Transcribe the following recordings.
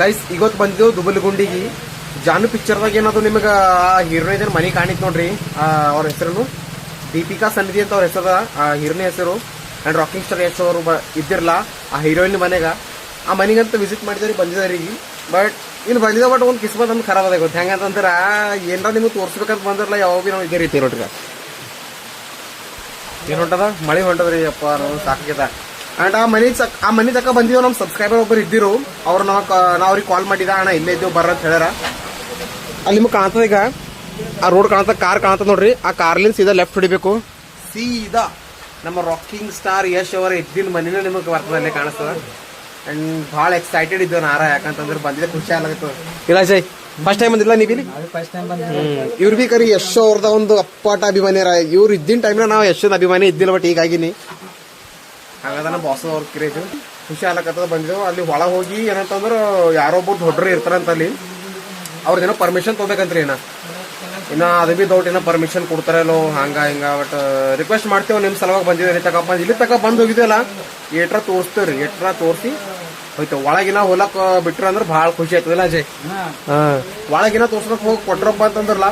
Guys ಇವತ್ತು ಬಂದಿದ್ದು ದುಬಲ್ ಗುಂಡಿಗೆ ಜಾನು ಪಿಕ್ಚರ್ದಾಗ ಏನದು ನಿಮಗೆ ಹೀರೋಯಿನ್ ಮನೆ ಕಾಣಿತ್ತು ನೋಡ್ರಿ. ಆ, ಅವ್ರ ಹೆಸರು ದೀಪಿಕಾ ಸನ್ನಿಧಿ ಅಂತ ಅವ್ರ ಹೆಸರು ಆ ಹೀರೋನ ಹೆಸರು. ಆ್ಯಂಡ್ ರಾಕಿಂಗ್ ಸ್ಟಾರ್ ಹೆಸರು ಅವರು ಇದ್ದಿರಲ್ಲ ಆ ಹೀರೋಯಿನ್ ಮನೆಗೆ. ಆ ಮನೆಗಂತ ವಿಸಿಟ್ ಮಾಡಿದ್ರಿ ಈಗ. ಬಟ್ ಇಲ್ಲಿ ಬಂದಿದೆ ಬಟ್ ಒಂದು ಕಿಸ್ಮತ್ ನಮ್ಗೆ ಖರಾಬ್ ಗೊತ್ತು. ಅಂತಂದ್ರೆ ಏನಾರ ನಿಮಗೆ ತೋರಿಸ್ಬೇಕಂತ ಬಂದಿರಲ್ಲ ಯಾವಾಗ ಭೀ ನಾವು ಇದೇ ರೀತಿ ನೋಡ್ರಿ ಏನು ಹೊಂಟದ? ಮಳೆ ಹೊಂಟದ್ರಿ ಅಪ್ಪ ನಾವು ಸಾಕಾಗ್ಯದ. ಅಂಡ್ ಆ ಮನೆ ಆ ಮನೆ ತಕ್ಕ ಬಂದಿದ್ದೇವೆ ನಮ್ಮ ಸಬ್ಸ್ಕ್ರೈಬರ್ ಒಬ್ಬರು ಇದ್ದಿರು. ಅವ್ರು ನಾವು ನಾವು ಅವ್ರಿಗೆ ಕಾಲ್ ಮಾಡಿದ ಅಣ್ಣ ಇಲ್ಲೇ ಇದ್ದೇವೆ ಬರ್ರ ಅಂತ ಹೇಳ್ಯಾರ. ಅಲ್ಲಿ ನಿಮ್ಗೆ ಕಾಣ್ತದೆ ಈಗ? ಆ ರೋಡ್ ಕಾಣ್ತದ ಕಾರ್ ಕಾಣ್ತದ ನೋಡ್ರಿ. ಆ ಕಾರ್ಲಿಂದ ಸೀದಾ ಲೆಫ್ಟ್ ಹೊಡಿಬೇಕು. ಸೀದಾ ನಮ್ಮ ರಾಕಿಂಗ್ ಸ್ಟಾರ್ ಯಶ್ ಅವರ ಇದ್ದಿನ ಮನಿನ ನಿಮಗೆ ಬರ್ತದೆ ಅಲ್ಲೇ ಕಾಣಿಸ್ತದ. ಅಂಡ್ ಭಾಳ ಎಕ್ಸೈಟೆಡ್ ಇದ್ದೇವೆ ನಾರ ಯಾಕಂತಂದ್ರೆ ಬಂದಿದೆ ಖುಷಿ ಆಗ್ಲಾಗತ್ತು ಇಲ್ಲ ಜೈ ಫಸ್ಟ್ ಟೈಮ್ ಬಂದಿಲ್ಲ ನೀವು ಇಲ್ಲಿ? ಫಸ್ಟ್ ಟೈಮ್ ಬಂದ ಇವ್ರ ಬಿ ಕರಿ ಯಶ್ ಅವ್ರದ ಒಂದು ಅಪ್ಪಾಟ ಅಭಿಮಾನಿಯರ. ಇವ್ರು ಇದ್ದಿನ ಟೈಮ್ನ ನಾವು ಯಶ್ ಅಭಿಮಾನಿ ಇದ್ದಿಲ್ಲ ಬಟ್ ಈಗಾಗಿನಿ. ಹಾಗಾದ ಬಾಸ್ ಅವ್ರ ಕ್ರೇಜ್ ಖುಷಿ ಆಗ್ಲಕತ್ತದ ಬಂದಿದ್ದೆವು ಅಲ್ಲಿ ಒಳಗೆ ಹೋಗಿ ಏನಂತಂದ್ರೆ ಯಾರೋ ಒಬ್ಬರು ದೊಡ್ಡರು ಇರ್ತಾರಂತ ಅಲ್ಲಿ ಅವ್ರದ್ದೇನೋ ಪರ್ಮಿಷನ್ ತೊಗೋಬೇಕಂತ್ರಿ ಏನ ಇನ್ನ ಅದು ಬಿ ದೌಟ್ ಏನೋ ಪರ್ಮಿಷನ್ ಕೊಡ್ತಾರಲ್ಲೋ ಹಂಗ ಹಿಂಗ ಬಟ್ ರಿಕ್ವೆಸ್ಟ್ ಮಾಡ್ತೇವೆ ನಿಮ್ಮ ಸಲುವಾಗಿ ಬಂದಿದ್ದೀರಿ ತಕ ಬಂದು ಇಲ್ಲಿ ತಕ ಬಂದು ಹೋಗಿದ್ವಲ್ಲ ಏಟ್ರ ತೋರಿಸ್ತೇವ್ರಿ ಏಟ್ರ ತೋರಿಸಿ. ಹೋಯ್ತು ಒಳಗಿನ ಹೊಲಕ್ ಬಿಟ್ರ ಅಂದ್ರೆ ಭಾಳ ಖುಷಿ ಆಯ್ತದಲ್ಲ ಅಜಯ್. ಹಾ. ಒಳಗಿನ ತೋರ್ಸಕ್ ಹೋಗಿ ಕೊಟ್ರಪ್ಪ ಅಂತಂದ್ರಲ್ಲ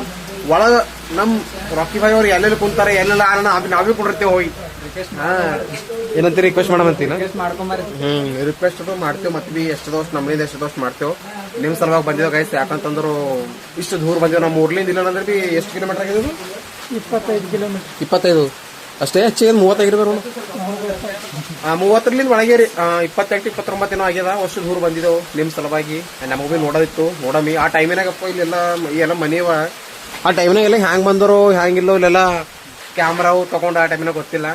ಒಳಗ ನಮ್ ರಾಕಿ ಭಾಯಿ ಅವ್ರು ಎಲ್ಲೆಲ್ಲಿ ಕುಂತಾರೆ ಎಲ್ಲೆಲ್ಲ ಆರಣ ನಾವೇ ಕೊಡಿರ್ತೇವೆ ಹೋಗಿ. ಏನಂತೀರಿ? ರಿಕ್ವೆಸ್ಟ್ ಮಾಡಮಂತೀನ ಹ್ಮ್ ರಿಕ್ವೆಸ್ಟ್ ಅದು ಮಾಡ್ತೇವೆ ಮತ್ತೆ ಬಿ ಎಷ್ಟು ದೋಸ್ ನಮ್ಮಿಂದ ಎಷ್ಟು ದೋಸ್ ಮಾಡ್ತೇವೆ. ನಿಮ್ಮ ಸಲುವಾಗಿ ಬಂದಿದ್ದೇವೆ ಗೈಸ್ ಯಾಕಂತಂದ್ರು ಇಷ್ಟು ದೂರ ಬಂದೇವು ನಮ್ಮ ಊರ್ಲಿಂದ ಇಲ್ಲ ಅಂದ್ರೆ ಬಿ ಎಷ್ಟು ಕಿಲೋಮೀಟರ್ ಆಗಿದೆ? ಇಪ್ಪತ್ತೈದು ಕಿಲೋಮೀಟರ್ ಇಪ್ಪತ್ತೈದು. ಅಷ್ಟೇ ಹೆಚ್ಚಿಗೆ ಮೂವತ್ತೈದು ಆ ಮೂವತ್ತರಲ್ಲಿ ಒಳಗೆ ರೀ ಆ, ಇಪ್ಪತ್ತೊಂಬತ್ತು ಏನೋ ಆಗ್ಯದ ಅಷ್ಟು ದೂರ ಬಂದಿದ್ದೆವು ನಿಮ್ಮ ಸಲುವಾಗಿ. ನಮಗೂ ಬಿ ನೋಡೋದಿತ್ತು ನೋಡಮಿ. ಆ ಟೈಮಿನಾಗಪ್ಪ ಇಲ್ಲೆಲ್ಲ ಎಲ್ಲ ಮನೆಯವ ಆ ಟೈಮಿನಾಗ ಎಲ್ಲ ಹ್ಯಾಂಗ್ ಬಂದರೋ ಹ್ಯಾಂಗಿಲ್ಲೋ ಇಲ್ಲೆಲ್ಲ ಕ್ಯಾಮ್ರಾವು ತಗೊಂಡು ಆ ಟೈಮಿನಾಗ ಗೊತ್ತಿಲ್ಲ.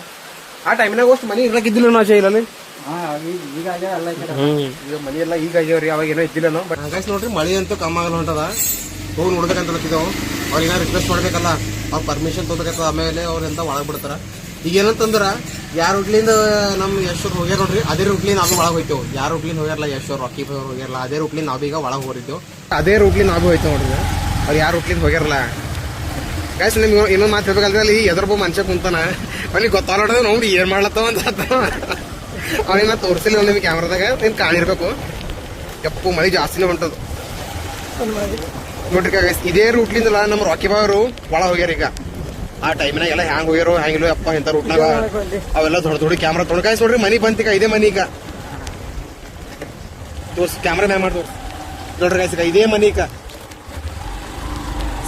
ಆ ಟೈಮಿನಾಗ ಅಷ್ಟು ಮನೆ ಇರ್ಲಕ್ಕಿದ್ದಿಲ್ಲ ನಾವು ಅಜಯ್ ಇಲ್ಲ ಈಗ ಮನಿ ಎಲ್ಲ ಈಗ ಆಗ್ಯಾವ್ರಿ ಅವಾಗ ಏನೋ ಇದ್ದಿಲ್ಲನೋ ಬಟ್ ಹಂಗಾಯ್ತು ನೋಡ್ರಿ ಮಳಿ ಅಂತೂ ಕಮ್ಮ ಆಗಲ್ಲ ಹೊಂಟದ. ಹೋಗಿ ನೋಡ್ಬೇಕಂತ ಅವ್ರಿಗೆ ರಿಕ್ವೆಸ್ಟ್ ಮಾಡ್ಬೇಕಲ್ಲ ಅವ್ರ ಪರ್ಮಿಷನ್ ತೊಗೋಬೇಕಂತ ಆಮೇಲೆ ಅವ್ರೆಂತ ಒಳಗೆ ಬಿಡ್ತಾರ. ಈಗ ಏನಂತಂದ್ರ ಯಾರ ರೂಟ್ಲಿಂದ ನಮ್ಮ ಯಶ್ವರ್ ಹೋಗ್ಯಾರ ನೋಡ್ರಿ ಅದೇ ರೂಟ್ಲಿಂದ ನಾವು ಒಳಗೆ ಹೋಯ್ತೇವೆ. ಯಾರು ರೂಟ್ಲಿಂದ ಹೋಗ್ಯಾರಲ್ಲ ಯಶ್ವರ್ ರಾಕಿ ಅವ್ರು ಹೋಗ್ಯಾರಲ್ಲ ಅದೇ ರೂಟ್ಲಿಂದ ನಾವು ಈಗ ಒಳಗೆ ಹೋಗಿದ್ದೇವೆ. ಅದೇ ರೂಟ್ಲಿಂದ ನಾವು ಹೋಯ್ತೇವೆ ನೋಡ್ರಿ. ಅವ್ರು ಯಾರು ರೂಟ್ಲಿಂದ ಹೋಗ್ಯಾರಲ್ಲ? ಗಾಯ್ಸ್ ನಿಮ್ಗೆ ಇನ್ನೊಂದು ಮಾತು ಹೇಳ್ಬೇಕಂದ್ರೆ ಅಲ್ಲಿ ಎದುರ್ಬೋ ಮನುಷ್ಯ ಕುಂತಾನ. ಅಲ್ಲಿ ಗೊತ್ತಾಡೋದು ನೋಡಿ ಏನ್ ಮಾಡ್ಲತ್ತವ ಅಂತ ಅವನಿನ ತೋರಿಸಿಲ್ಲ ನಿಮ್ಗೆ ಕ್ಯಾಮ್ರಾದಾಗ ನೀನು ಕಾಣಿರ್ಬೇಕು. ಎಪ್ಪು ಮಳೆ ಜಾಸ್ತಿನೇ ಹೊಂಟದು. ನೋಡ್ರಿ ಗಾಯ್ಸ್ ಇದೇ ರೂಟ್ಲಿಂದಲ್ಲ ನಮ್ಮ ರಾಕಿ ಬಾವರು ಒಳ ಹೋಗ್ಯಾರ ಈಗ. ಆ ಟೈಮ್ನಾಗ ಎಲ್ಲ ಹ್ಯಾಂಗ್ ಹೋಗ್ಯಾರೋ ಹ್ಯಾಂಗಿಲ್ಲ ಅಪ್ಪ ಇಂಥ ರೂಟ್ನಾಗ ಅವೆಲ್ಲ ದೊಡ್ಡ ದೊಡ್ಡ ಕ್ಯಾಮ್ರಾ ತೊಗೊಂಡು ಗಾಯ್ಸ್ ನೋಡ್ರಿ ಮನಿ ಬಂತಿಕ ಇದೇ ಮನಿ ಈಗ. ತೋರ್ಸಿ ಕ್ಯಾಮ್ರಾ ಮ್ಯಾಮ್ ಮಾಡಿ ತೋರ್ಸಿ. ನೋಡ್ರಿ ಗಾಯ್ಸ್ ಇದೇ ಮನಿ ಈಗ.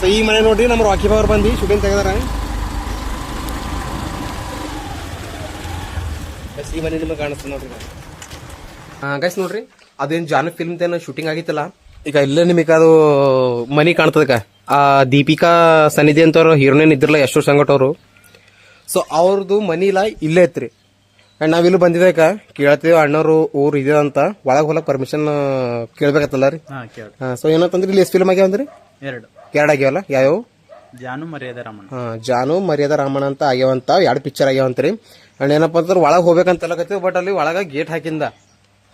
ಸೊ ಈ ಮನೆ ನೋಡ್ರಿ ನಮ್ಮ ರಾಕಿ ಬಾವ್ರು ಬಂದು ಶೂಟಿಂಗ್ ತೆಗೆದಾರ. ಈ ಮನೆ ನಿಮಗೆ ಕಾಣಿಸ್ತದೆ ನೋಡ್ರಿ. ಗೈಸ್ ನೋಡ್ರಿ. ಅದೇನ್ ಜಾನು ಫಿಲ್ಮ್ ತೇನ ಶೂಟಿಂಗ್ ಆಗಿತ್ತಲ್ಲ? ಈಗ ಇಲ್ಲೇ ನಿಮಗೆ ಅದು ಮನಿ ಕಾಣ್ತದಕ್ಕ ಆ ದೀಪಿಕಾ ಸನ್ನಿಧಿ ಅಂತವ್ರು ಹೀರೋಯಿನ್ ಇದ್ರಲ್ಲ ಯಶೋ ಸಂಗಟ್ ಅವರು. ಸೊ ಅವ್ರದ್ದು ಮನಿ ಇಲ್ಲ ಇಲ್ಲೇ ಐತ್ರಿ. ನಾವು ನಾವಿಲ್ಲಿ ಬಂದಿದ್ದಾಕ ಕೇಳ್ತೀವಿ ಅಣ್ಣವರು ಊರು ಇದೆ ಅಂತ. ಒಳಗೆ ಹೋಲಕ್ ಪರ್ಮಿಷನ್ ಕೇಳ್ಬೇಕತ್ತಲ್ಲ ರೀ? ಹಾ ಕೇಳಿ ಸೊ ಏನಂತಂದ್ರೆ ಇಲ್ಲಿ ಎಷ್ಟು ಫಿಲ್ಮ್ ಆಗ್ಯಾವಂದ್ರಿ? ಎರಡು. ಎರಡು ಆಗ್ಯಾವಲ್ಲ ಯಾವ್ಯಾವ? ಜಾನು ಮರ್ಯಾದ ರಾಮಣ್ಣ. ಹಾ ಜಾನು ಮರ್ಯಾದ ರಾಮಣ್ಣ ಅಂತ ಆಗ್ಯಾವಂತ ಎರಡು ಪಿಕ್ಚರ್ ಆಗ್ಯಾವಂತ್ರಿ. ಅಂಡ್ ಏನಪ್ಪ ಅಂದ್ರೆ ಒಳಗೆ ಹೋಗ್ಬೇಕಂತ ಬಟ್ ಅಲ್ಲಿ ಒಳಗೆ ಗೇಟ್ ಹಾಕಿಂದ.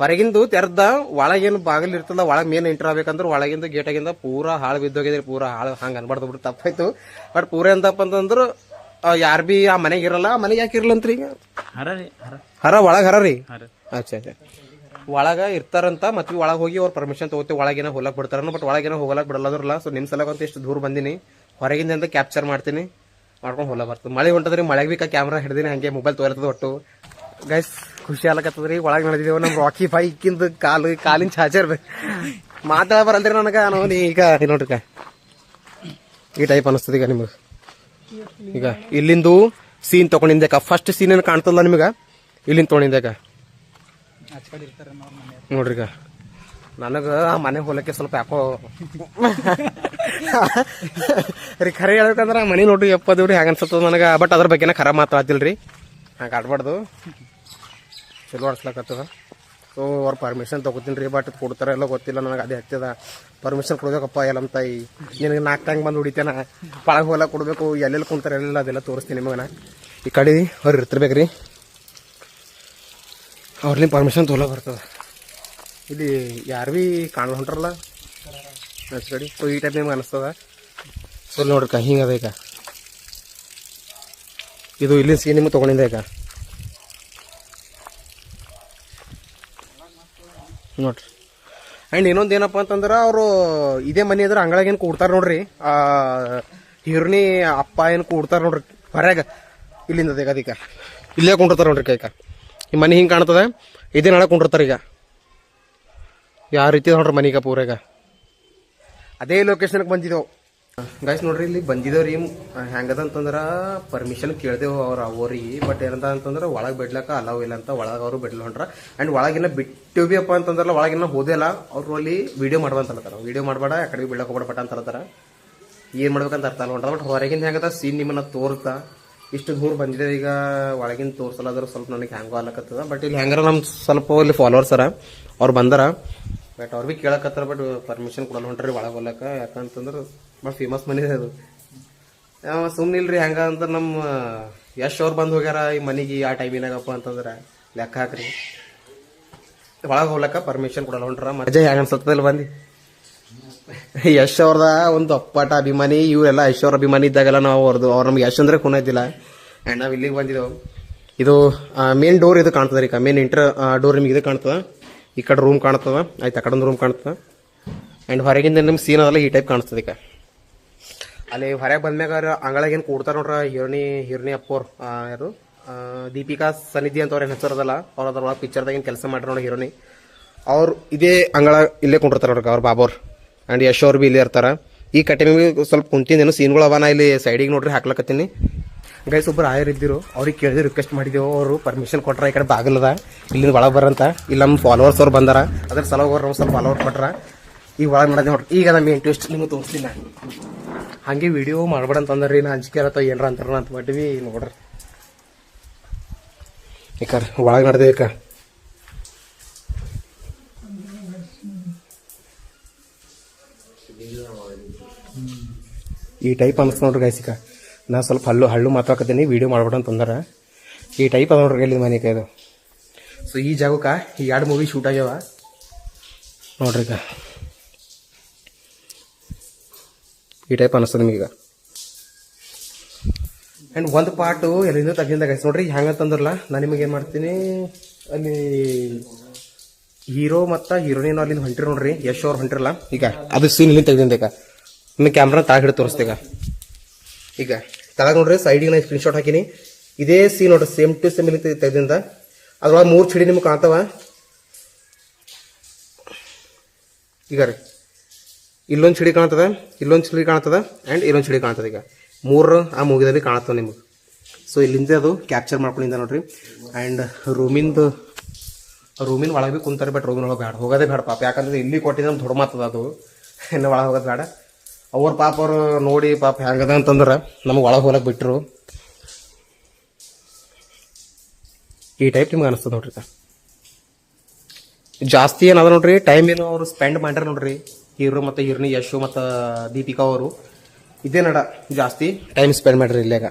ಹೊರಗಿಂದು ತೆರ್ದ ಒಳಗೇನು ಬಾಗಿಲು ಇರ್ತಲ್ಲ ಒಳಗೆ ಮೇನ್ ಎಂಟರ್ ಆಗ್ಬೇಕಂದ್ರೆ ಒಳಗಿಂದು ಗೇಟ್ ಆಗಿಂದ ಪೂರಾ ಹಾಳು ಬಿದ್ದೋಗಿದ್ರಿ ಪೂರಾ ಹಾಳು ಹಂಗೆ ಅನ್ಬಾರ್ದು ಬಿಟ್ಟು ತಪ್ಪಾಯ್ತು. ಬಟ್ ಪೂರ ಎಂತಪ್ಪ ಅಂತಂದ್ರೆ ಯಾರು ಬಿ ಆ ಮನೆಗೆ ಇರಲ್ಲ ಆ ಮನೆಗೆ ಯಾಕೆ ಇರಲ್ಲಂತ್ರಿ ಈಗ? ಹರ ರೀ ಹರ. ಒಳಗೆ ಹರ ರೀ? ಅಚ್ಚಾ ಅಚ್ಚಾ ಒಳಗ ಇರ್ತಾರಂತ ಮತ್ತೆ ಒಳಗೆ ಹೋಗಿ ಅವ್ರ ಪರ್ಮಿಷನ್ ತಗೋತೀವಿ ಒಳಗೇನ ಹೋಗಕ್ ಬಿಡ್ತಾರ ಬಟ್ ಒಳಗೇನ ಬಿಡಲ್ಲ ಬಿಡಲ್ಲದ್ರಲ್ಲ ಸೊ ನಿಮ್ ಸಲಕ್ಕ ಅಂತ ಇಷ್ಟು ದೂರ ಬಂದಿನಿ. ಹೊರಗಿಂದ ಕ್ಯಾಪ್ಚರ್ ಮಾಡ್ತೀನಿ. ಮಾಡ್ಕೊಂಡು ಹೊಲ ಬರ್ತದೆ ಮಳೆ ಹೊಂಟದ್ರಿ, ಮಳೆಗೆ ಬೇಕಾ ಕ್ಯಾಮ್ರಾ ಹಿಡ್ದಿನಿ, ಹಂಗೆ ಮೊಬೈಲ್ ತೋರ್ತದ ಒಟ್ಟು. ಗೈಸ್ ಖುಷಿ ಆಗ್ಲಕತ್ತದ್ರಿ. ಒಳಗೆ ನಡೆದಿದ್ದೇವೆ ನಮ್ಮ ರಾಕಿ ಬೈಕಿಂದ ಕಾಲು, ಕಾಲಿನ ಚಾರ್ಜರ್ ಮಾತಾಡ ಬರಲ್ರಿ ನನಗ, ನಾನು ಈಗ ನೋಡ್ರಿ. ಈ ಟೈಪ್ ಅನಿಸ್ತದ ಈಗ ನಿಮಗೆ. ಈಗ ಇಲ್ಲಿಂದು ಸೀನ್ ತಗೊಂಡಿದ್ಯಾಕ ಫಸ್ಟ್ ಸೀನ್ ಏನು ಕಾಣ್ತದಲ್ಲ ನಿಮಗೆ? ಇಲ್ಲಿಂದ ತೊಗೊಂಡಿದ್ಯಾಕ ಆಚ ಕಡೆ ಇರ್ತಾರೆ ಅವ್ರ ಮನೆ ನೋಡ್ರಿ ಈಗ. ನನಗ ಮನೆ ಹೋಲಕ್ಕೆ ಸ್ವಲ್ಪ ಯಾಕೋ ರೀ, ಖರೆ ಹೇಳ್ಬೇಕಂದ್ರ ಮನೆ ನೋಡ್ರಿ ಎಪ್ಪದ್ರಿ ಹ್ಯಾಂಗ ಅನ್ಸತ್ತದ ನನಗ. ಬಟ್ ಅದ್ರ ಬಗ್ಗೆನ ಮಾತ್ರ ಮಾತಾಡ್ತಿಲ್ರಿ ಹಂಗೆ ಆಡ್ಬಾರ್ದು. ಚಲೋ ಆಡ್ಸ್ಲಕತ್ತದ. ಸೊ ಅವ್ರ ಪರ್ಮಿಷನ್ ತಗೋತೀನಿ ರೀ ಬಟ್ ಕೊಡ್ತಾರ ಎಲ್ಲ ಗೊತ್ತಿಲ್ಲ, ನನಗೆ ಅದೇ ಹತ್ತದ. ಪರ್ಮಿಷನ್ ಕೊಡ್ಬೇಕಪ್ಪ ಎಲ್ಲಮ್ಮ ತಾಯಿ. ನಿನಗೆ ನಾಲ್ಕು ಟಂಗ್ ಬಂದು ಹೊಡಿತೇನ. ಪಳಗ ಹೊಲ ಕೊಡಬೇಕು, ಎಲ್ಲೆಲ್ಲಿ ಕುಂತಾರೆ ಎಲ್ಲ ಅದೆಲ್ಲ ತೋರಿಸ್ತೀನಿ ನಿಮಗನ. ಈ ಕಡೆ ಅವ್ರು ಇರ್ತಿರ್ಬೇಕ್ರಿ ಅವ್ರಲ್ಲಿ ಪರ್ಮಿಷನ್ ತೊಗೊಳ ಬರ್ತದ. ಇಲ್ಲಿ ಯಾರು ಭೀ ಕಾಣ ಹೊಂಟ್ರಲ್ಲ ಕಡೆ. ಸೊ ಈ ಟೈಪ್ ನಿಮ್ಗೆ ಅನಿಸ್ತದ? ಸೊ ನೋಡ್ರಿ ಹಿಂಗೆ ಅದ ಈಗ. ಇದು ಇಲ್ಲಿ ಸೀನ್ ನಿಮ್ಗೆ ತೊಗೊಂಡಿದ್ದೆ ಈಗ. ನೋಡ್ರಿ. ಆ್ಯಂಡ್ ಇನ್ನೊಂದು ಏನಪ್ಪ ಅಂತಂದ್ರೆ ಅವರು ಇದೇ ಮನೆ ಇದ್ರೆ ಅಂಗಳಾಗ ಕೂಡ್ತಾರೆ ನೋಡ್ರಿ. ಆ ಹಿರ್ನಿ ಅಪ್ಪ ಏನು ಕೂಡ್ತಾರೆ ನೋಡ್ರಿ. ಹೊರಗೆ ಇಲ್ಲಿಂದ ತೆಗದೀಗ ಇಲ್ಲೇ ಕುಂಡಿರ್ತಾರ ನೋಡ್ರಿ ಕೈಕ ಈ ಮನೆ ಹಿಂಗೆ ಕಾಣ್ತದೆ? ಇದೇ ನಡಕ್ ಕುಂಡಿರ್ತಾರ ಈಗ. ಯಾವ ರೀತಿ ನೋಡ್ರಿ ಮನಿಗ ಪೂರಾಗ ಅದೇ ಲೊಕೇಶನ್ಗೆ ಬಂದಿದ್ದೆವು ಗೈಸ್ ನೋಡ್ರಿ ಇಲ್ಲಿ ಬಂದಿದ್ದೇವ್ರಿ ಹೆಂಗದ ಅಂತಂದ್ರೆ ಪರ್ಮಿಷನ್ ಕೇಳ್ದೇವು ಅವ್ರು ಅವ್ರಿಗೆ ಬಟ್ ಏನಂತ ಅಂತಂದ್ರೆ ಒಳಗೆ ಬಿಡ್ಲಕ್ಕ ಅಲಾವ್ ಇಲ್ಲ ಅಂತ ಒಳಗೆ ಅವರು ಬಿಡ್ಲ ಹೊಂಟ್ರ. ಅಂಡ್ ಒಳಗಿನ ಬಿಟ್ಟು ಬಿ ಅಪ್ಪ ಅಂತಂದ್ರಲ್ಲ, ಒಳಗಿನ ಹೋದೆಲ್ಲ ಅವರು ಅಲ್ಲಿ ವಿಡಿಯೋ ಮಾಡ್ಬಂತಲತ್ತಾರ ವಿಡಿಯೋ ಮಾಡ್ಬೇಡ ಯಾಕಡೆ ಕಡೆ ಬಿಡ್ಲಕ್ ಹೋಗ್ಬೇಡ ಬಟ್ ಅಂತಲತ್ತಾರ ಏನ್ ಮಾಡ್ಬೇಕಂತ ಅರ್ಥ ಅಲ್ಲ ಹೊಂಟ್ರ. ಬಟ್ ಹೊರಗಿಂದ ಹೆಂಗದ ಸೀನ್ ನಿಮ್ಮನ್ನ ತೋರ್ತಾ. ಇಷ್ಟು ದೂರ ಬಂದಿದೆ. ಈಗ ಒಳಗಿನ ತೋರ್ಸಲಾದ್ರೆ ಸ್ವಲ್ಪ ನನಗೆ ಹ್ಯಾಂಗೋ ಅಲ್ಲಕತ್ತದ ಬಟ್ ಇಲ್ಲಿ ಹೆಂಗಾರ ನಮ್ಮ ಸ್ವಲ್ಪ ಇಲ್ಲಿ ಫಾಲೋವರ್ಸ್ ಅರ, ಅವ್ರು ಬಂದಾರ. ಬಟ್ ಅವ್ರು ಭೀ ಕೇಳಕತ್ತಾರ ಬಟ್ ಪರ್ಮಿಷನ್ ಕೊಡಲ್ಲ ಹೊಂಟ್ರಿ ಒಳಗೆ ಹೋಗ್ಲಕ್ಕ. ಯಾಕಂತಂದ್ರೆ ಭಾಳ ಫೇಮಸ್ ಮನೆ ಅದು. ಸುಮ್ಮನೆ ಇಲ್ರಿ ಹೆಂಗ ಅಂದ್ರೆ ನಮ್ಮ ಯಶ್ ಅವ್ರು ಬಂದು ಹೋಗ್ಯಾರ ಈ ಮನೆಗೆ ಆ ಟೈಮಿನಾಗಪ್ಪ ಅಂತಂದ್ರೆ ಲೆಕ್ಕ ಹಾಕ್ರಿ. ಒಳಗೆ ಹೋಗ್ಲಕ್ಕ ಪರ್ಮಿಷನ್ ಕೊಡಲ್ಲ ಹೊಂಟ್ರ. ಮಜಾ ಹೆಂಗ ಅನ್ಸತ್ತದಲ್ಲಿ ಬಂದು? ಯಶ್ ಅವ್ರದ ಒಂದು ಅಪ್ಪಾಟ ಅಭಿಮಾನಿ, ಇವರೆಲ್ಲ ಯಶ್ ಅವ್ರ ಅಭಿಮಾನಿ ಇದ್ದಾಗೆಲ್ಲ ನಾವು ಅವ್ರದ್ದು ಅವ್ರು ನಮ್ಗೆ ಯಶ್ ಅಂದ್ರೆ ಇದ್ದಿಲ್ಲ. ಆ್ಯಂಡ್ ನಾವು ಇಲ್ಲಿಗೆ ಬಂದಿದ್ದೆವು ಇದು ಮೇನ್ ಡೋರ್ ಇದು ಕಾಣ್ತದೆ ರೀ ಮೇನ್ ಇಂಟರ್ ಡೋರ್ ನಿಮ್ಗೆ ಇದು ಕಾಣ್ತದೆ. ಈ ಕಡೆ ರೂಮ್ ಕಾಣ್ತದ. ಆಯ್ತು, ಆ ಕಡೆ ರೂಮ್ ಕಾಣ್ತದೆ. ಆ್ಯಂಡ್ ಹೊರಗಿಂದ ನಿಮ್ಗೆ ಸೀನ್ ಅದಲ್ಲ ಈ ಟೈಪ್ ಕಾಣಿಸ್ತದೆ ಈಗ. ಅಲ್ಲಿ ಹೊರಗೆ ಬಂದ್ಮ್ಯಾಗ ಅಂಗಳಾಗ ಏನು ಕೂಡ್ತಾರ ನೋಡ್ರ, ಹಿರಣಿ ಹಿರಣಿ ಅಪ್ಪೋರ್ ಯಾರು? ದೀಪಿಕಾ ಸನ್ನಿಧಿ ಅಂತ ಅವ್ರ ಹೆಸರದಲ್ಲ ಅದಲ್ಲ. ಅವ್ರ ಅದ್ರೊಳಗೆ ಪಿಕ್ಚರ್ದಾಗ ಏನು ಕೆಲಸ ಮಾಡ್ರಿ ನೋಡಿ ಹೀರೋನಿ ಅವ್ರು ಇದೇ ಅಂಗಳ ಇಲ್ಲೇ ಕುಂಡಿರ್ತಾರೆ ನೋಡ್ರಿ ಅವ್ರ ಬಾಬೋರ್. ಆ್ಯಂಡ್ ಯಶ್ ಅವ್ರು ಬಿ ಇಲ್ಲಿ ಇರ್ತಾರೆ. ಈ ಕಟಿಂಗ್ ಸ್ವಲ್ಪ ಕುಂತಿದ್ದೇನು ಸೀನ್ಗಳು ಅವ ನಾ ಇಲ್ಲಿ ಸೈಡಿಗೆ ನೋಡ್ರಿ ಹಾಕ್ಲಕತ್ತೀನಿ. ಗೈಸ್ ಒಬ್ಬರು ಆಯರ್ ಇದ್ದಿರು, ಅವ್ರಿಗೆ ಕೇಳಿದ್ರು ರಿಕ್ವೆಸ್ಟ್ ಮಾಡಿದೆವು, ಅವರು ಪರ್ಮಿಷನ್ ಕೊಟ್ರ ಈ ಕಡೆ ಬಾಗಿಲದ, ಇಲ್ಲಿಂದ ಒಳಗೆ ಬರಂತ. ಇಲ್ಲಿ ನಮ್ಮ ಫಾಲೋವರ್ಸ್ ಅವ್ರು ಬಂದಾರ, ಅದ್ರ ಸಲ ಅವ್ರು ಸ್ವಲ್ಪ ಫಾಲೋವರ್ ಕೊಟ್ರ. ಈಗ ಒಳಗೆ ಮಾಡಿದೆ ನೋಡ್ರಿ, ಈಗ ನಮ್ಮ ಇಂಟ್ರೆಸ್ಟ್ ನಿಮಗೆ ತೋರಿಸ್ತೀನಿ ಹಾಗೆ ಹಂಗೆ ವಿಡಿಯೋ ಮಾಡ್ಬೇಡ ಅಂತಂದ್ರಿ, ನಾ ಅಂಜಿಕೆ ಇರತ್ತ ಏನಾರ ಅಂತಾರ ಅಂತ ಮಾಡಿವಿ ನೋಡ್ರಿ. ಯಾಕಾರ ಒಳಗೆ ನಡೆದೆ ಈ ಟೈಪ್ ಅನಿಸ್ತು ನೋಡ್ರಿ ಗಾಯಸಿಕ ನಾ ಸ್ವಲ್ಪ ಹಲ್ಲು, ಹಳ್ಳು ಮಾತಾಡ್ಕತ್ತೀನಿ ವೀಡಿಯೋ ಮಾಡ್ಬೇಡ ಅಂತಂದ್ರೆ ಈ ಟೈಪ್ ಅದ ನೋಡ್ರಿ ಇಲ್ಲಿ ಮನೆ ಇದು. ಸೊ ಈ ಜಾಗಕ್ಕೆ ಈ ಎರಡು ಮೂವಿ ಶೂಟ್ ಆಗ್ಯಾವ. ನೋಡ್ರಿ ಈಗ. ಈ ಟೈಪ್ ಅನಿಸ್ತದೆ ನಿಮಗೀಗ ಆ್ಯಂಡ್ ಒಂದು ಪಾರ್ಟು ಎಲ್ಲಿಂದ ತಗ್ಗಿಂದ ಗೈಸ್ ನೋಡ್ರಿ ಹೆಂಗಂತಂದ್ರಲ್ಲ ನಾನು ನಿಮಗೆ ಏನು ಮಾಡ್ತೀನಿ, ಅಲ್ಲಿ ಹೀರೋ ಮತ್ತು ಹೀರೋಯಿನ್ ಅಲ್ಲಿಂದ ಹೊಂಟಿರಿ ನೋಡ್ರಿ, ಯಶ್ ಅವ್ರು ಹೊಂಟಿರಲ್ಲ. ಈಗ, ಅದು ಸೀನ್ ಇಲ್ಲಿ ತೆಗ್ದಿಂದ ನಿಮಗೆ ಕ್ಯಾಮ್ರಾ ತಾಳ ಹಿಡಿದು ತೋರಿಸ್ತೀಗ. ಈಗ, ತಳಗ ನೋಡ್ರಿ ಸೈಡಿಗೆ ನಾನು ಸ್ಕ್ರೀನ್ಶಾಟ್ ಹಾಕಿನಿ. ಇದೇ ಸೀನ್ ನೋಡ್ರಿ ಸೇಮ್ ಟು ಸೇಮ್ ಇಲ್ಲಿ ತೆಗೆದಿಂದ. ಅದ್ರೊಳಗೆ ಮೂರು ಚಿಡಿ ನಿಮ್ಗೆ ಕಾಣ್ತಾವ. ಈಗ ರೀ, ಇಲ್ಲೊಂದು ಚಿಡಿ ಕಾಣ್ತದ, ಇಲ್ಲೊಂದು ಚಿಡಿ ಕಾಣ್ತದ ಆ್ಯಂಡ್ ಇಲ್ಲೊಂದು ಚಿಡಿ ಕಾಣ್ತದೆ ಈಗ. ಮೂರು ಆ ಮೂಗಿದಲ್ಲಿ ಕಾಣ್ತವೆ ನಿಮಗೆ. ಸೊ ಇಲ್ಲಿಂದ ಅದು ಕ್ಯಾಪ್ಚರ್ ಮಾಡ್ಕೊಂಡಿಂದ ನೋಡ್ರಿ. ಆ್ಯಂಡ್ ರೂಮಿಂದು ರೂಮಿನ ಒಳಗೆ ಭೀ ಕುಂತಾರೆ ಬಟ್ ರೂಮಿನ ಒಳಗೆ ಬೇಡ ಹೋಗೋದೇ ಬೇಡ ಪಾಪ. ಯಾಕಂದ್ರೆ ಇಲ್ಲಿ ಕೊಟ್ಟಿದ್ದು ನಮ್ಮ ದೊಡ್ಡ ಮಾತದ ಅದು. ಇನ್ನು ಒಳಗೆ ಹೋಗೋದು ಬೇಡ ಅವ್ರ ಪಾಪ ಅವರು ನೋಡಿ ಪಾಪ ಹೆಂಗದ ಅಂತಂದ್ರೆ ನಮಗೆ ಒಳಗೆ ಹೋಗಕ್ಕೆ ಬಿಟ್ಟರು ಈ ಟೈಪ್ ನಿಮ್ಗೆ ಅನಿಸ್ತದೆ ನೋಡ್ರಿ. ಜಾಸ್ತಿ ಏನದ ನೋಡ್ರಿ ಟೈಮ್ ಏನು ಅವ್ರು ಸ್ಪೆಂಡ್ ಮಾಡ್ಯಾರ ನೋಡ್ರಿ. ಹೀರೋ ಮತ್ತು ಹೀರೋನಿ ಯಶು ಮತ್ತು ದೀಪಿಕಾ ಅವರು. ಇದೇ ನಡ ಜಾಸ್ತಿ ಟೈಮ್ ಸ್ಪೆಂಡ್ ಮಾಡ್ರಿ ಇಲ್ಲೇಗ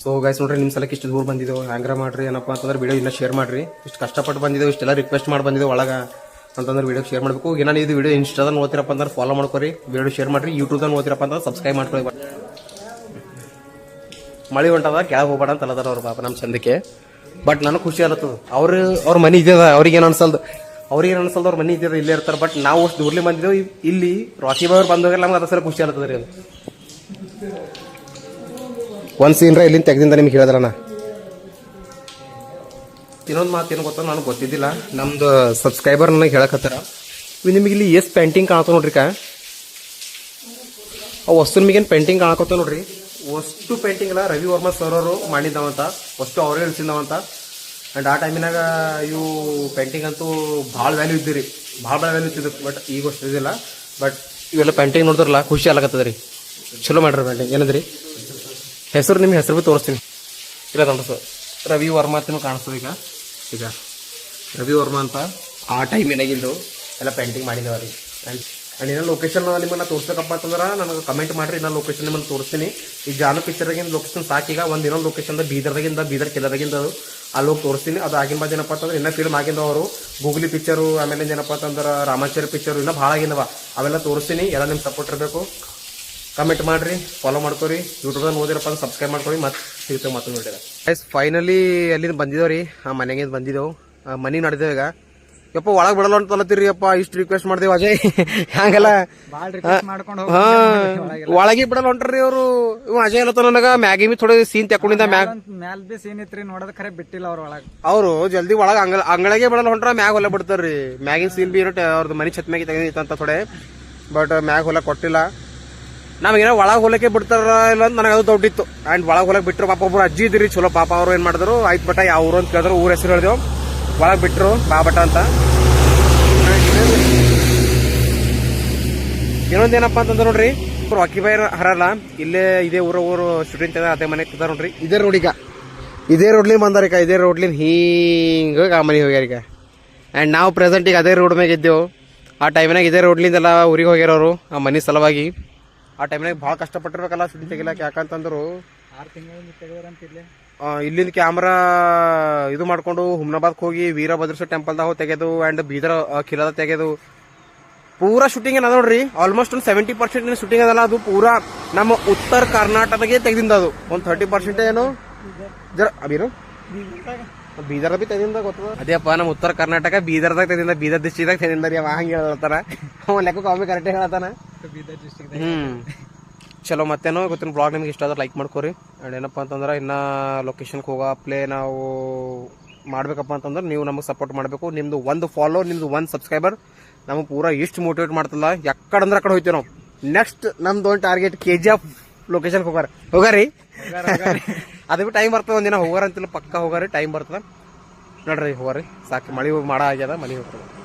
ಸೊ ಗೈಸ್ ನೋಡ್ರಿ ನಿಮ್ಮ ಸಲಕ್ಕೆ ಇಷ್ಟು ದೂರ ಬಂದಿದ್ದೆವು ಹ್ಯಾಂಗ್ರ ಮಾಡ್ರಿ, ಏನಪ್ಪ ಅಂತಂದ್ರೆ ವಿಡಿಯೋ ಇನ್ನೂ ಶೇರ್ ಮಾಡ್ರಿ. ಇಷ್ಟು ಕಷ್ಟಪಟ್ಟು ಬಂದಿದ್ದೆವು ಇಷ್ಟೆಲ್ಲ ರಿಕ್ವೆಸ್ಟ್ ಮಾಡಿ ಬಂದಿದ್ದೆವು ಒಳಗೆ ಅಂತಂದ್ರೆ ವಿಡಿಯೋ ಶೇರ್ ಮಾಡಬೇಕು. ಏನಾನ ಇದು ವಿಡಿಯೋ ಇನ್ಸ್ಟಾದಾಗ ನೋಡ್ತೀರಪ್ಪ ಅಂದ್ರೆ ಫಾಲೋ ಮಾಡ್ಕೊರಿ. ವಿಡಿಯೋ ಶೇರ್ ಮಾಡಿರಿ ಯೂಟ್ಯೂಬ್ದಾಗ ಓದಿರಪ್ಪ ಅಂದ್ರೆ ಸಬ್ಸ್ಕ್ರೈಬ್ ಮಾಡ್ಕೊಳ್ಳಿ ಮಳೆ ಹೊಂಟದ, ಕೆಳಗೆ ಹೋಗ್ಬೇಡ ಅಂತ ಅಲ್ಲದಾರ ಅವ್ರ ಪಾಪ ನಮ್ಮ ಚಂದಕ್ಕೆ. ಬಟ್ ನನಗೆ ಖುಷಿ ಆಗತ್ತದ ಅವ್ರು, ಅವ್ರ ಮನೆ ಇದ್ಯದ, ಅವ್ರಿಗೆ ಏನು ಅನ್ಸಲ್ದು? ಅವ್ರಿಗೆ ಏನು ಅನ್ಸಲ್ದು? ಅವ್ರ ಮನೆ ಇದ್ಯದ, ಇಲ್ಲೇ ಇರ್ತಾರೆ. ಬಟ್ ನಾವು ಅಷ್ಟು ದೂರ್ಲಿ ಬಂದಿದ್ದೆವು ಇಲ್ಲಿ ರಾಶಿ ಬಾಯ್ ಅವ್ರು ನಮ್ಗೆ ಅದ್ರ ಸಲ ಖುಷಿ ಆಗತ್ತದ ರೀ ಅದು. ಒಂದು ಸೀನ್ರ ಇಲ್ಲಿಂದ ತೆಗ್ದಿಂದ ನಿಮ್ಗೆ ಹೇಳಿದ್ರಣ್ಣ ಇನ್ನೊಂದು ಮಾತು ಏನು ಗೊತ್ತಾ ನನಗೆ ಗೊತ್ತಿದ್ದಿಲ್ಲ. ನಮ್ದು ಸಬ್ಸ್ಕ್ರೈಬರ್ ನನಗೆ ಹೇಳಕತ್ತಾರ. ನಿಮಗೆ ಇಲ್ಲಿ ಎಷ್ಟು ಪೇಂಟಿಂಗ್ ಕಾಣತ್ತ ನೋಡ್ರಿ ಕಾ? ಆ ವಸ್ತು ನಿಮಗೇನು ಪೇಂಟಿಂಗ್ ಕಾಣಕತ್ತ ನೋಡ್ರಿ. ಅಷ್ಟು ಪೇಂಟಿಂಗ್ ಎಲ್ಲ ರವಿ ವರ್ಮಾ ಸರ್ ಅವರು ಮಾಡಿದ್ದವಂತ ಅಷ್ಟು ಅವರೇ ಇಳಿಸಿದವಂತ ಆ್ಯಂಡ್ ಆ ಟೈಮಿನಾಗ ಇವು ಪೇಂಟಿಂಗ್ ಅಂತೂ ಭಾಳ ವ್ಯಾಲ್ಯೂ ಇದ್ದೀರಿ. ಭಾಳ ಭಾಳ ವ್ಯಾಲ್ಯೂ ಇತ್ತು ಬಟ್ ಈಗ ಅಷ್ಟು ಇದಿಲ್ಲ. ಬಟ್ ಇವೆಲ್ಲ ಪೇಂಟಿಂಗ್ ನೋಡಿದ್ರಲ್ಲ, ಖುಷಿ ಆಗ್ಲಕತ್ತದ ರೀ ಚಲೋ ಮಾಡ್ರಿ ಪೇಂಟಿಂಗ್ ಏನಂದ್ರಿ? ಹೆಸರು ನಿಮ್ಮ ಹೆಸರು ಭೀ ತೋರಿಸ್ತೀನಿ. ಇಲ್ಲ ಸರ್. ರವಿ ವರ್ಮಾ ಅಂತನೂ ಕಾಣಿಸ್ತದೆ ಈಗ. ಈಗ ರವಿ ವರ್ಮಾ ಅಂತ ಆ ಟೈಮ್ ಟೈಮಿನಾಗಿಂದು ಎಲ್ಲ ಪೇಂಟಿಂಗ್ ಮಾಡಿದ್ದೇವೆ ರೀ ಆ್ಯಂಡ್ ಇನ್ನೊಂದು ಇನ್ನೂ ಲೊಕೇಶನ್ ನಿಮ್ಮನ್ನು ತೋರಿಸ್ಬೇಕಪ್ಪ ಅಂತಂದ್ರೆ ನನಗೆ ಕಮೆಂಟ್ ಮಾಡಿರಿ, ಇನ್ನೊಂದು ಲೊಕೇಶನ್ ನಿಮ್ಮನ್ನು ತೋರಿಸ್ತೀನಿ. ಈ ಜಾನು ಪಿಕ್ಚರ್ದಾಗಿನ ಲೊಕೇಶನ್ ಸಾಕೀಗ ಒಂದು ಇನ್ನೊಂದು ಲೊಕೇಶನ್ ಬೀದರ್ದಾಗಿಂದ ಬೀದರ್ ಕಿಲ್ಲದಾಗಿಂದ ಅದು ಅಲ್ಲಿ ಹೋಗಿ ತೋರಿಸ್ತೀನಿ. ಅದು ಆಗಿನ ಬಾದ್ ಏನಪ್ಪ ಅಂತಂದ್ರೆ ಇನ್ನೂ ಫಿಲ್ಮ್ ಆಗಿಂದ ಅವರು. ಗೂಗ್ಲಿ ಪಿಕ್ಚರು ಆಮೇಲೆ ಏನಪ್ಪ ಅಂತಂದ್ರೆ ರಾಮಾಚಾರಿ ಪಿಕ್ಚರು ಇನ್ನೂ ಭಾಳ ಆಗಿಂದವ. ಅವೆಲ್ಲ ತೋರಿಸ್ತೀನಿ. ಎಲ್ಲ ನಿಮ್ಮ ಸಪೋರ್ಟ್ ಇರಬೇಕು. ಕಮೆಂಟ್ ಮಾಡ್ರಿ ಫಾಲೋ ಮಾಡ್ಕೊರಿ ಯೂಟ್ಯೂಬ್ದಾಗ ನೋಡಿರಪ್ಪ ಅಂದ್ರೆ ಸಬ್ಸ್ಕ್ರೈಬ್ ಮಾಡ್ಕೊರಿ ಮತ್ತೆ ಸಿಗ್ತೇವೆ ಮತ್ತೊಂದು ನೋಡಿರ ಗೈಸ್ ಫೈನಲಿ ಅಲ್ಲಿಂದ ಬಂದಿದ್ದೇವೆ ರೀ ಆ ಮನೆಗಿಂದ ಬಂದಿದ್ದೆವು. ಮನೆ ನಡೆದೇವೆ ಈಗ. ಯಪ್ಪ ಒಳಗೆ ಬಿಡಲ್ಲ ಅಂತ ಅಲ್ಲತ್ತೀರಿ ಅಪ್ಪ ಇಷ್ಟು ರಿಕ್ವೆಸ್ಟ್ ಮಾಡಿದೆವು ಅಜಯ್. ಹಂಗಲ್ಲ ಒಳಗೆ ಬಿಡಲ್ಲ ಹೊಂಟ್ರಿ ಅವರು. ಇವ ಅಜಯ್ ಅಲ್ಲತ್ತ ನನಗ ಮ್ಯಾಗಿ ಬಿ ಥೋಡೆ ಸೀನ್ ತೆಕೊಂಡಿದ್ದ ಮ್ಯಾಗ್ ಮ್ಯಾಲ್ ಬಿ ಸೀನ್ ಇತ್ರಿ ನೋಡೋದ್ ಖರೆ ಬಿಟ್ಟಿಲ್ಲ ಅವ್ರ ಒಳಗೆ. ಅವರು ಜಲ್ದಿ ಒಳಗ ಅಂಗಳ ಅಂಗಳಗೆ ಬಿಡಲ್ಲ ಹೊಂಟ್ರ ಮ್ಯಾಗ್ ಹೊಲ ಬಿಡ್ತಾರ್ರಿ. ಮ್ಯಾಗಿನ ಸೀನ್ ಬಿ ಇರತ್ತೆ ಅವ್ರದ್ದು ಮನಿ ಛತ್ ಮ್ಯಾಗಿ ತೆಗೆದಿತ್ತಂತ ಥೋಡೆ. ಬಟ್ ಮ್ಯಾಗ ಹೊಲ ಕೊಟ್ಟಿಲ್ಲ. ನಮಗೇನೋ ಒಳಗೆ ಹೊಲಕ್ಕೆ ಬಿಡ್ತಾರ ಇಲ್ಲ ಅಂತ ನನಗೆ ಅದು ದೊಡ್ಡಿತ್ತು. ಆ್ಯಂಡ್ ಒಳಗೆ ಹೊಲಕ್ಕೆ ಬಿಟ್ಟರು ಪಾಪ ಒಬ್ಬರು ಅಜ್ಜಿ ಇದ್ರಿ, ಚಲೋ ಪಾಪ ಅವರು ಏನು ಮಾಡಿದ್ರು? ಆಯ್ತು ಬಟ ಯಾವ ಊರು ಅಂತ ಕೇಳಿದ್ರು, ಊರ ಹೆಸರು ಹೇಳಿದೆವು. ಒಳಗೆ ಬಿಟ್ಟರು ಬಾಬಟ ಅಂತ. ಇನ್ನೊಂದೇನಪ್ಪ ಅಂತಂದ್ರೆ ನೋಡ್ರಿ ರಾಕಿ ಬಾಯ್ ಹರಲ್ಲ. ಇಲ್ಲೇ ಇದೇ ಊರ, ಊರು ಸ್ಟೂಡೆಂಟ್ ಅದ ಅದೇ ಮನೆ ಕೂತಾರ ನೋಡ್ರಿ. ಇದೇ ರೋಡಿಗ ಇದೇ ರೋಡ್ಲಿಂದ ಬಂದಾರೀಗ ಇದೇ ರೋಡ್ಲಿಂದ ಹಿಂಗೆ ಆ ಮನೆಗೆ ಹೋಗ್ಯಾರೀಗ ಆ್ಯಂಡ್ ನಾವು ಪ್ರೆಸೆಂಟ್ ಈಗ ಅದೇ ರೋಡ್ ಮ್ಯಾಗ ಇದ್ದೆವು. ಆ ಟೈಮ್ನಾಗ ಇದೇ ರೋಡ್ಲಿಂದೆಲ್ಲ ಊರಿಗೆ ಹೋಗ್ಯಾರವರು ಆ ಮನೆ ಸಲುವಾಗಿ. ಆ ಟೈಮ್ನಾಗ ಭಾಳ ಕಷ್ಟಪಟ್ಟಿರ್ಬೇಕಲ್ಲ ಸುದ್ದಿ ತೆಗಿಲಕ್ಕೆ ಯಾಕಂತಂದ್ರು ಆರ್ ತಿಂಗಳಿಂದ ಇಲ್ಲಿಂದ ಕ್ಯಾಮ್ರಾ ಇದು ಮಾಡ್ಕೊಂಡು ಹುಮ್ನಾಬಾದ್ಗೆ ಹೋಗಿ ವೀರಭದ್ರೇಶ್ವರ ಟೆಂಪಲ್ದಾಗ ಹೋಗಿ ತೆಗೆದು ಆ್ಯಂಡ್ ಬೀದರ್ ಕಿಲಾದ ತೆಗೆದು. ಪೂರಾ ಶೂಟಿಂಗ್ ಏನದ ನೋಡ್ರಿ? ಆಲ್ಮೋಸ್ಟ್ ಒಂದು ಸೆವೆಂಟಿ ಪರ್ಸೆಂಟ್ ಶೂಟಿಂಗ್ ಅದಲ್ಲ ಅದು ಪೂರಾ ನಮ್ಮ ಉತ್ತರ ಕರ್ನಾಟಕದಾಗೆ ತೆಗೆದಿಂದ ಅದು. ಒಂದು ಥರ್ಟಿ ಪರ್ಸೆಂಟ್ ಏನು? ಜರ ಅಬೀರು ಬೀದರ್ ಬಿ ತೆಗೆದಿಂದ ಗೊತ್ತದ? ಅದೇಪ್ಪ ನಮ್ಮ ಉತ್ತರ ಕರ್ನಾಟಕ ಬೀದರ್ದಾಗ ತೆಗೆದಿಂದ ಬೀದರ್ ಡಿಸ್ಟ್ರಿಕ್ದಾಗ ತೆಗೆದಿಂದ ರೀ ಅವ. ಹಂಗೆ ಹೇಳ್ತಾನ ಅವ ಲೆಕ್ಕ ಕಾಮಿ ಕರೆಕ್ಟ್ ಹೇಳ್ತಾನ ಬೀದರ್ ಹ್ಮ್. ಚಲೋ ಮತ್ತೇನೋ ಗೊತ್ತಿನ ಬ್ಲಾಗ್ ನಿಮ್ಗೆ ಇಷ್ಟ ಆದ್ರೆ ಲೈಕ್ ಮಾಡ್ಕೊರಿ. ಆ್ಯಂಡ್ ಏನಪ್ಪ ಅಂತಂದ್ರೆ ಇನ್ನ ಲೊಕೇಶನ್ಗೆ ಹೋಗೋ ಪ್ಲೇ ನಾವು ಮಾಡ್ಬೇಕಪ್ಪ ಅಂತಂದ್ರೆ ನೀವು ನಮಗೆ ಸಪೋರ್ಟ್ ಮಾಡಬೇಕು. ನಿಮ್ದು ಒಂದು ಫಾಲೋ ನಿಮ್ದು ಒಂದು ಸಬ್ಸ್ಕ್ರೈಬರ್ ನಮಗೆ ಪೂರಾ ಇಷ್ಟು ಮೋಟಿವೇಟ್ ಮಾಡ್ತಲ್ಲ ಯಾಕಡೆ ಅಂದ್ರೆ ಆ ಕಡೆ ಹೋಯ್ತೀವಿ ನಾವು. ನೆಕ್ಸ್ಟ್ ನಮ್ದು ಒಂದು ಟಾರ್ಗೆಟ್ ಕೆ ಜಿ ಎಫ್ ಲೊಕೇಶನ್ಗೆ ಹೋಗಾರ. ಹೋಗಾರಿ? ಅದು ಬಿ ಟೈಮ್ ಬರ್ತದೆ ಒಂದಿನ. ಹೋಗಾರ ಅಂತಿಲ್ಲ ಪಕ್ಕ ಹೋಗಾರಿ ಟೈಮ್ ಬರ್ತದೆ. ನೋಡ್ರಿ ಹೋಗಾರಿ. ಸಾಕು ಮಳೆ ಮಾಡ ಆಗ್ಯದ ಮನೆ ಹೋಗ್ತದೆ.